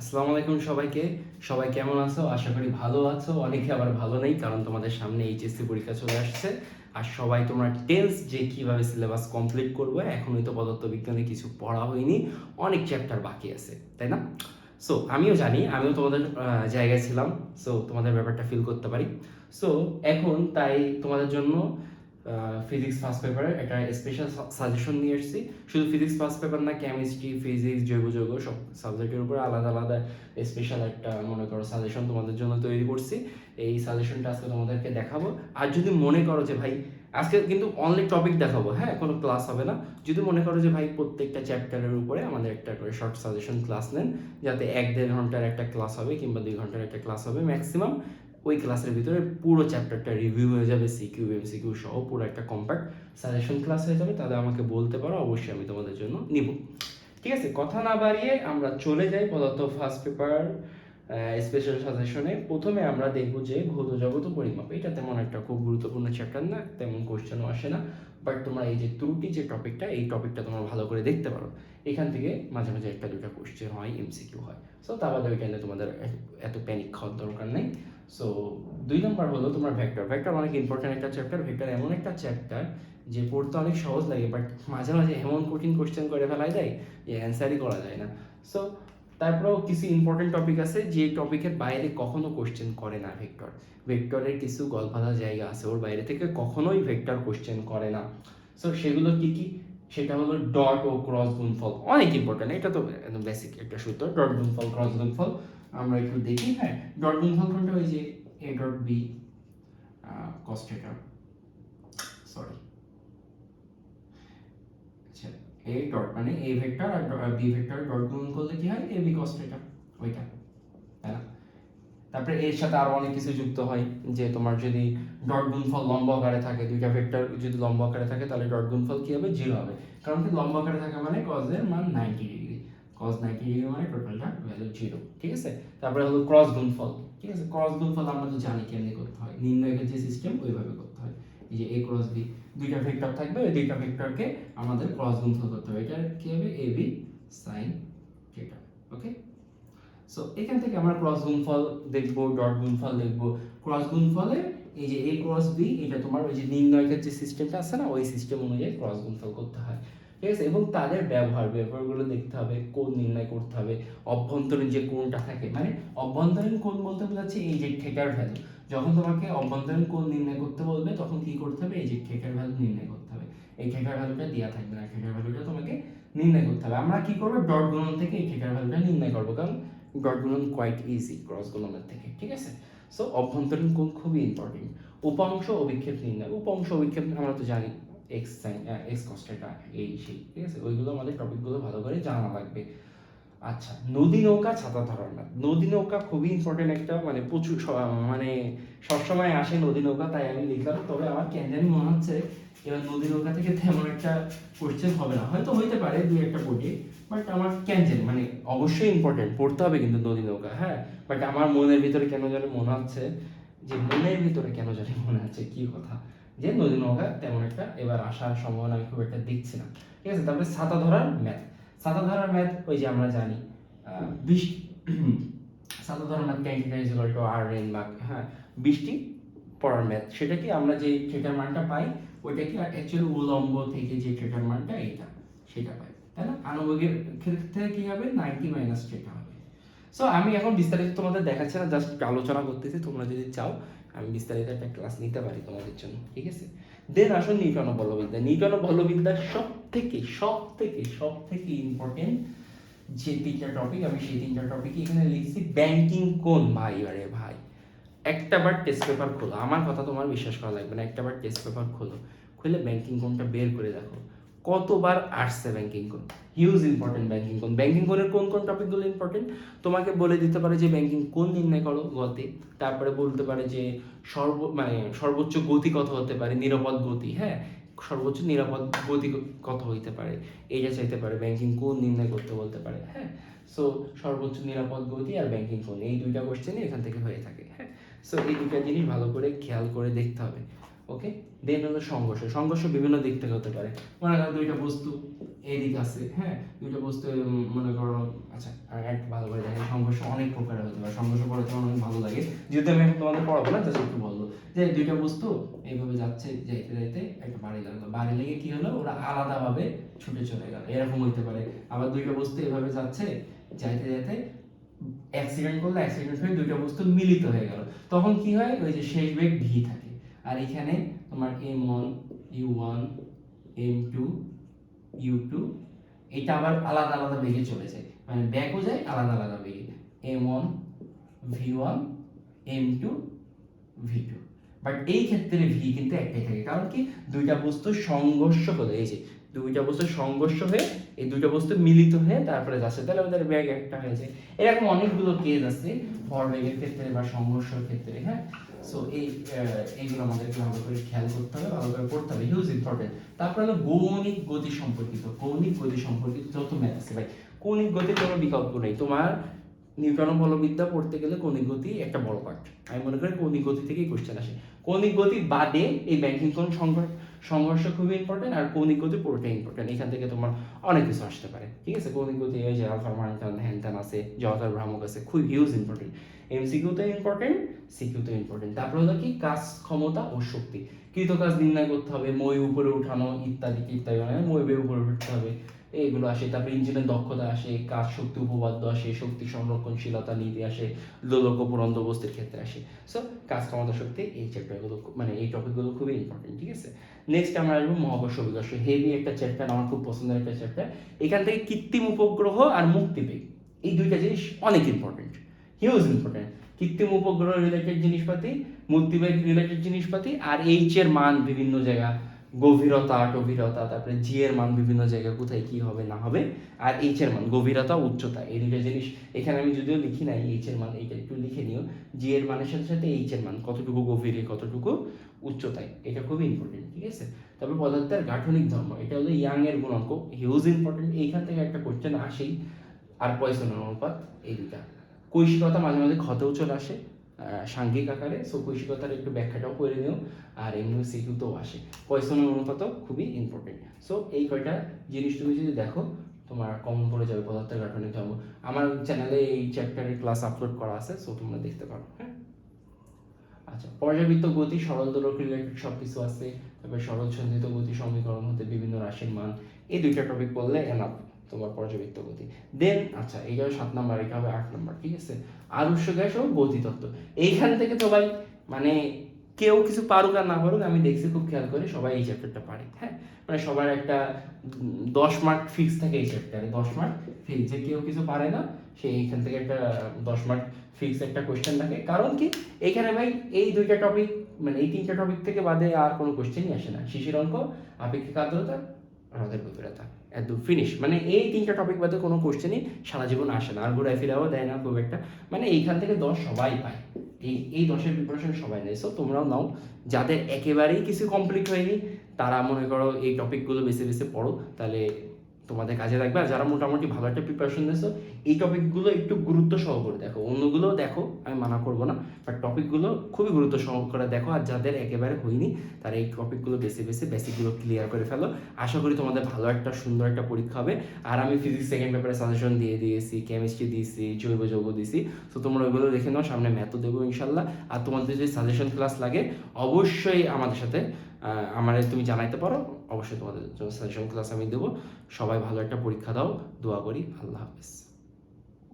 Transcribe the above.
আসসালামু আলাইকুম সবাইকে। সবাই কেমন আছো? আশা করি ভালো আছো। অনেকে আবার ভালো নেই, কারণ তোমাদের সামনে এইচএসসি পরীক্ষা চলে আসছে। আর সবাই তোমরা টেন্স যে কীভাবে সিলেবাস কমপ্লিট করবে, এখনই তো পদার্থবিজ্ঞানে কিছু পড়া হয়নি, অনেক চ্যাপ্টার বাকি আছে, তাই না? সো আমিও জানি, আমিও তোমাদের জায়গায় ছিলাম সো তোমাদের ব্যাপারটা ফিল করতে পারি। সো এখন তাই তোমাদের জন্য ফিজিক্স ফার্স্ট পেপারের একটা স্পেশাল সাজেশন নিয়ে এসেছি। শুধু ফিজিক্স ফার্স্ট পেপার না কেমিস্ট্রি ফিজিক্স জৈব যৌগ, সব সাবজেক্টের উপর আলাদা আলাদা স্পেশাল একটা, মনে করো সাজেশন তোমাদের জন্য তৈরি করছি। এই সাজেশনটা আজকে তোমাদেরকে দেখাবো। আর যদি মনে করো যে ভাই, আজকে কিন্তু অনলি টপিক দেখাবো হ্যাঁ কোনো ক্লাস হবে না। যদি মনে করো যে ভাই, প্রত্যেকটা চ্যাপ্টারের উপরে আমাদের একটা করে শর্ট সাজেশন ক্লাস নেন, যাতে এক দেড় ঘণ্টার একটা ক্লাস হবে কিংবা দুই ঘণ্টার একটা ক্লাস হবে ম্যাক্সিমাম ওই ক্লাসের ভিতরে পুরো চ্যাপ্টারটা রিভিউ হয়ে যাবে সিকিউ এমসিকিউ সহ পুরো একটা কম্প্যাক্ট সাজেশন ক্লাস হয়ে যাবে। তাহলে আমাকে বলতে পারো, অবশ্যই আমি তোমাদের জন্য নিব। ঠিক আছে, কথা না বাড়িয়ে আমরা চলে যাই পদার্থ ফার্স্ট পেপার স্পেশাল সাজেশনে প্রথমে আমরা দেখব যে ভৌত জগত পরিমাপ। এটা তেমন একটা খুব গুরুত্বপূর্ণ চ্যাপ্টার না, তেমন কোশ্চেনও আসে না। বাট তোমরা এই যে ত্রুটি যে টপিকটা এই টপিকটা তোমরা ভালো করে দেখতে পারো। এখান থেকে মাঝে মাঝে একটা দুটা কোশ্চেন হয় এমসিকিউ হয়। সো তা বাদে তোমাদের এত প্যানিক খাওয়ার দরকার নেই। সো দুই নম্বর হলো তোমার ভেক্টর ভেক্টর অনেক ইম্পর্টেন্ট একটা চ্যাপ্টার ভেক্টর এমন একটা চ্যাপ্টার যে পড়তে অনেক সহজ লাগে বাট মাঝে মাঝে এমন কঠিন কোশ্চেন করে ফেলাই যায় যে অ্যান্সারই করা যায় না। সো তারপরেও কিছু ইম্পর্টেন্ট টপিক আছে যে টপিকের বাইরে কখনো কোশ্চেন করে না ভেক্টর ভেক্টরের কিছু গল্পাধা জায়গা আছে, ওর বাইরে থেকে কখনোই ভেক্টর কোশ্চেন করে না। সো সেগুলো কি কি? সেটা হলো ডট ও ক্রস গুণফল। অনেক ইম্পর্টেন্ট এটা তো একদম বেসিক একটা সূত্র ডট গুণফল ক্রস গুণফল। আমরা একটু দেখি। হ্যাঁ ডট গুণফল কোনটা ওই যে A dot B cos theta sorry আচ্ছা এ ডট মানে এ ভেক্টর আর বি ভেক্টর ডট গুণ করলে কি হয়? এ বি কস থিটা ওইটা, তাই না? তারপরে এর সাথে আরও অনেক কিছু যুক্ত হয়, যে তোমার যদি ডট গুণফল লম্ব আকারে থাকে, দুইটা ভেক্টর যদি লম্ব আকারে থাকে, তাহলে ডট গুণফল কি হবে? জিরো হবে। কারণ কি লম্ব আকারে থাকা মানে এর মান 90 ডিগ্রি cos 90 ডিগ্রি মানে টোটালটা ভ্যালু জিরো ঠিক আছে? তারপরে হলো ক্রস গুণফল ঠিক আছে? ক্রস গুণফল আমরা তো জানি কেমনি করতে হয়। নির্ণয়ের যে সিস্টেম ওইভাবে করতে হয়। এই যে এ ক্রস বি দুইটা ভেক্টর থাকবে, ওই দুইটা ভেক্টরকে আমাদের ক্রস গুণফল করতে হবে। এটা কি হবে? A B sine theta okay so এখান থেকে আমরা ক্রস গুণফল দেখব ডট গুণফল দেখব। ক্রস গুণফলে এই যে এ ক্রস বি এটা তোমার ওই যে নির্ণয়কের যে সিস্টেমটা আছে না, ওই সিস্টেম অনুযায়ী ক্রস গুণফল করতে হয়। ঠিক আছে? এবং তাদের ব্যবহার, ব্যবহারগুলো দেখতে হবে, কোন নির্ণয় করতে হবে, অভ্যন্তরীণ যে কোনটা থাকে মানে অভ্যন্তরীণ কোণ বলতে বোঝাচ্ছে এই যে ঠেকার ভ্যালু যখন তোমাকে অভ্যন্তরীণ কোণ নির্ণয় করতে বলবে, তখন কি করতে হবে? এই যে ঠেকার ভ্যালু নির্ণয় করতে হবে। এই ঠেকার ভ্যালুটা দেওয়া থাকবে না ঠেকার ভ্যালুটা তোমাকে নির্ণয় করতে হবে। আমরা কি করব? ডট গুণন থেকে এই ঠেকার ভ্যালুটা নির্ণয় করব, কারণ ডট গুণন কোয়াইট ইজি ক্রস গুণনের থেকে, ঠিক আছে? সো অভ্যন্তরীণ কোণ খুবই ইম্পর্টেন্ট উপাংশ অভিক্ষেপ নির্ণয়, উপাংশ অভিক্ষেপ আমরা তো জানি এক্স সাইন এক্স কস্টেটা এই সেই ঠিক আছে? ওইগুলো আমাদের টপিকগুলো ভালো করে জানা লাগবে। আচ্ছা নদী নৌকা ছাতা ধরার নদী নৌকা খুবই ইম্পর্টেন্ট একটা মানে প্রচুর মানে সবসময় আসে নদী নৌকা, তাই আমি লিখলাম। তবে আমার কেন জানি মনে হচ্ছে, এবার নদী নৌকা থেকে তেমন একটা কোশ্চেন হবে না। হয়তো হইতে পারে দুই একটা বইটি বাট আমার কেন জানি মানে অবশ্যই ইম্পর্টেন্ট পড়তে হবে কিন্তু নদী নৌকা হ্যাঁ? বাট আমার মনের ভিতরে কেন জানি মনে হচ্ছে, যে মনের ভিতরে কেন জানি মনে হচ্ছে, কি কথা? যে নদী নৌকা তেমন একটা এবার আসার সম্ভাবনা আমি খুব একটা দেখছি না। ঠিক আছে? তারপরে ছাতা ধরার ম্যাথ। ছাতা ধরার ম্যাথ ওই যে আমরা জানি ছাতা ধরার ম্যাথ আর রেন হ্যাঁ বৃষ্টি পড়ার ম্যাথ। সেটা কি আমরা যে থিটার মানটা পাই, ওইটা কি অ্যাকচুয়ালি উলম্ব থেকে যে থিটার মানটা এইটা সেটা পাই। তাই না? আনুভোগের ক্ষেত্রে কি হবে? নাইনটি মাইনাস থিটা হবে। সো আমি এখন বিস্তারিত তোমাদের দেখাচ্ছি না, জাস্ট আলোচনা করতেছি, তোমরা যদি চাও আমি বিস্তারিত একটা ক্লাস নিতে পারি তোমাদের জন্য, ঠিক আছে? দেন আসুন নিউটন বলবিদ্যা নিউটন বলবিদ্যা। সব থেকে সব থেকে সব থেকে ইম্পর্টেন্ট যে তিনটা টপিক আমি সেই তিনটা টপিক এখানে লিখছি ব্যাংকিং কোন? ভাই, আরে ভাই। একটা বার টেস্ট পেপার খোলো। আমার কথা তোমার বিশ্বাস করা লাগবে না, একটা বার টেস্ট পেপার খোলো। খুলে ব্যাংকিং কোনটা বের করে দেখো। কতবার আসছে ব্যাংকিং কোন হিউজ ইম্পর্টেন্ট ব্যাংকিং কোন ব্যাংকিং কোনের কোন কোন টপিকগুলো ইম্পর্টেন্ট তোমাকে বলে দিতে পারে যে ব্যাংকিং কোন নির্ণয় করো গতি তারপরে বলতে পারে যে সর্ব মানে সর্বোচ্চ গতি কত হতে পারে নিরাপদ গতি হ্যাঁ সর্বোচ্চ নিরাপদ গতি কত হইতে পারে এইটা চাইতে পারে ব্যাংকিং কোন নির্ণয় করতে বলতে পারে হ্যাঁ সো সর্বোচ্চ নিরাপদ গতি আর ব্যাংকিং কোন এই দুইটা কোশ্চেনই এখান থেকে হয়ে থাকে হ্যাঁ সো এই দুইটা জিনিস ভালো করে খেয়াল করে দেখতে হবে ওকে দেন হলো সংঘর্ষ। সংঘর্ষ বিভিন্ন দিক থেকে হতে পারে। মনে করো দুইটা বস্তু এদিক আছে হ্যাঁ? দুইটা বস্তু মনে করো আচ্ছা আর একটু ভালো করে দেখেন, সংঘর্ষ অনেক প্রকারের হতে পারে। সংঘর্ষ পড়াতে আমার অনেক ভালো লাগে। যেহেতু আমি এখন তোমাদের পড়াবো না, জাস্ট একটু বলব। যে দুইটা বস্তু এইভাবে যাচ্ছে, যাইতে যাইতে একটা বাড়ি লাগল। বাড়ি লেগে কি হলো? ওরা আলাদাভাবে ছুটে চলে গেল। এরকম হইতে পারে। আবার দুইটা বস্তু এভাবে যাচ্ছে, যাইতে যাইতে অ্যাক্সিডেন্ট করলে অ্যাক্সিডেন্ট হয়ে দুইটা বস্তু মিলিত হয়ে গেল। তখন কি হয়? ওই যে শেষ বেগ ভি থাকে। আর এখানে তোমার M one U one M two U two এটা আবার আলাদা আলাদা বেগে চলে যায় মানে ব্যাকও যায়, আলাদা আলাদা বেগে। M one V one M two V two but এই ক্ষেত্রে ভি কিন্তু একটাই থাকে। কারণ কি? দুইটা বস্তু সংঘর্ষ হলে এই দুইটা বস্তু সংঘর্ষ হয়ে, এই দুইটা বস্তু মিলিত হয়ে তারপরে যাচ্ছে। তাহলে আমাদের ব্যাগ একটা হয়ে যায় এরকম অনেকগুলো কেস আছে, ভরবেগের ক্ষেত্রে বা সংঘর্ষের ক্ষেত্রে হ্যাঁ? সো এই এইগুলো আমাদেরকে ভালো করে খেয়াল করতে হবে, ভালো করে পড়তে হবে। হিউজ ইম্পর্টেন্ট তারপরে হলো গৌণিক গতি সম্পর্কিত। কৌণিক গতি সম্পর্কিত যত ম্যাথ আছে, ভাই। কৌণিক গতির কোনো বিকল্প নেই। তোমার নিউটন বলবিদ্যা পড়তে গেলে কৌণিক গতি একটা বড় পার্ট আমি মনে করি কৌণিক গতি থেকেই কোশ্চেন আসে। কৌণিক গতি বাদে এই ব্যাংকিং কোন সংঘর্ষ সংঘর্ষ খুবই ইম্পর্টেন্ট আর কৌণিক গতি পুরোটাই ইম্পর্টেন্ট এখান থেকে তোমার অনেক কিছু আসতে পারে, ঠিক আছে? কৌণিক গতি ওই যে আলফার মানটান হ্যান আছে জগতার ভ্রামক আছে, খুব হিউজ ইম্পর্টেন্ট এমসিকিউতে ইম্পর্টেন্ট সিকিউতে ইম্পর্টেন্ট তারপরে হলো কি? কাজ, ক্ষমতা ও শক্তি। কৃত কাজ নির্ণয় করতে হবে মই উপরে উঠানো, ইত্যাদি ইত্যাদি। মানে মই বেয়ে উপরে উঠতে হবে। এইগুলো আসে, তারপরে ইঞ্জিনের দক্ষতা আসে, কাজ শক্তি, উপপাদ্য আসে, শক্তি সংরক্ষণশীলতা, নীতি আসে লোলক বস্তুর ক্ষেত্রে আসে। সো কাজ ক্ষমতা, শক্তি, এই চ্যাপ্টারগুলো মানে এই টপিকগুলো খুবই ইম্পর্টেন্ট ঠিক আছে? নেক্সট আমরা আসব মহাকর্ষ বিকর্ষ হেভি একটা চ্যাপ্টার আমার খুব পছন্দের একটা চ্যাপ্টার এখান থেকে কৃত্রিম উপগ্রহ আর মুক্তিবেগ এই দুইটা জিনিস অনেক ইম্পর্টেন্ট হিউজ ইম্পর্টেন্ট কৃত্রিম উপগ্রহ রিলেটেড জিনিসপাতি মূর্তিবেগ রিলেটেড জিনিসপাতি, আর এইচ এর মান বিভিন্ন জায়গা। গভীরতা গভীরতা, তারপরে জি এর মান বিভিন্ন জায়গায় কোথায় কি হবে, না হবে, আর এইচ এর মান, গভীরতা, উচ্চতা, এই দুটো জিনিস এখানে আমি যদিও লিখি নাই এইচ এর মান, এইটা একটু লিখে নিও। জি এর মানের সাথে সাথে এইচ এর মান, কতটুকু গভীরে কতটুকু উচ্চতায়, এটা খুবই ইম্পর্টেন্ট ঠিক আছে? তবে পদার্থের গাঠনিক ধর্ম, এটা হলো ইয়াং এর গুণাঙ্ক হিউজ ইম্পর্টেন্ট এইখান থেকে একটা কোশ্চেন আসেই, আর পয়সনের অনুপাত এই দুটা কৈশিকতা মাঝে মাঝে ক্ষতেও চলে আসে সাংঘিক আকারে সো কৈশিকতার একটু ব্যাখ্যাটাও করে নিও। আর এমনি সিকিউতেও আসে। পয়সনের অনুপাতও খুবই ইম্পর্টেন্ট সো এই কয়টা জিনিস তুমি যদি দেখো, তোমার কমন পড়ে যাবে পদার্থের গাঠনিক ধর্ম। আমার চ্যানেলে এই চ্যাপ্টারের ক্লাস আপলোড করা আছে সো তোমরা দেখতে পারো হ্যাঁ? আচ্ছা পর্যাবৃত্ত গতি, সরল দোলক রিলেটেড সব কিছু আছে। তারপরে সরল সন্ধিত গতি সমীকরণ হতে বিভিন্ন রাশির মান। এই দুইটা টপিক পড়লে এনাফ তোমার পর্যাবৃত্ত গতি দেন আচ্ছা এই এইটা সাত নাম্বার এটা হবে আট নাম্বার, ঠিক আছে? আদর্শ গ্যাস ও গতিতত্ত্ব। এইখান থেকে তো ভাই মানে কেউ কিছু পারুক আর না পারুক, আমি দেখছি খুব খেয়াল করে সবাই এই চ্যাপ্টারটা পারে হ্যাঁ? মানে সবার একটা দশ মার্ক ফিক্স থাকে এই চ্যাপ্টারে দশ মার্ক ফিক্স যে কেউ কিছু পারে না, সে এইখান থেকে একটা, দশ মার্ক ফিক্স একটা কোয়েশ্চেন থাকে। কারণ কি? এখানে ভাই, এই দুইটা টপিক মানে এই তিনটা টপিক থেকে বাদে আর কোনো কোয়েশ্চেনই আসে না। শিশির অঙ্ক, আপেক্ষিক আর্দ্রতা হ্রদের গভীরতা। একদম ফিনিশ মানে এই তিনটা টপিক বাদে কোনো কোশ্চেনই সারা জীবন আসে না। আর ঘুরায় ফিরাও দেয় না খুব একটা। মানে এইখান থেকে দশ সবাই পায়। এই এই দশের প্রিপারেশন সবাই নেয়। সো তোমরাও নাও। যাদের একেবারেই কিছু কমপ্লিট হয়নি, তারা মনে করো এই টপিকগুলো বেছে বেছে পড়ো। তাহলে তোমাদের কাজে লাগবে। আর যারা মোটামুটি ভালো একটা প্রিপারেশন নিয়েছো এই টপিকগুলো একটু গুরুত্ব সহকারে দেখো। অন্যগুলোও দেখো, আমি মানা করব না। বাট টপিকগুলো খুবই গুরুত্ব সহকারে দেখো। আর যাদের একেবারে হয়নি, তারা এই টপিকগুলো বেছে বেছে বেসিকগুলো ক্লিয়ার করে ফেলো। আশা করি তোমাদের ভালো একটা, সুন্দর একটা পরীক্ষা হবে। আর আমি ফিজিক্স সেকেন্ড পেপারে সাজেশন দিয়ে দিয়েছি কেমিস্ট্রি দিয়েছি, জৈব যৌগ দিয়েছি। তো তোমরা ওইগুলো দেখে নাও, সামনে ম্যাথও দেবো ইনশাল্লাহ। আর তোমাদের যদি সাজেশন ক্লাস লাগে, অবশ্যই আমাদের সাথে আহ, আমাদের তুমি জানাইতে পারো অবশ্যই তোমাদের জন্য সাজেশন ক্লাস আমি দেবো। সবাই ভালো একটা পরীক্ষা দাও দোয়া করি আল্লাহ হাফেজ।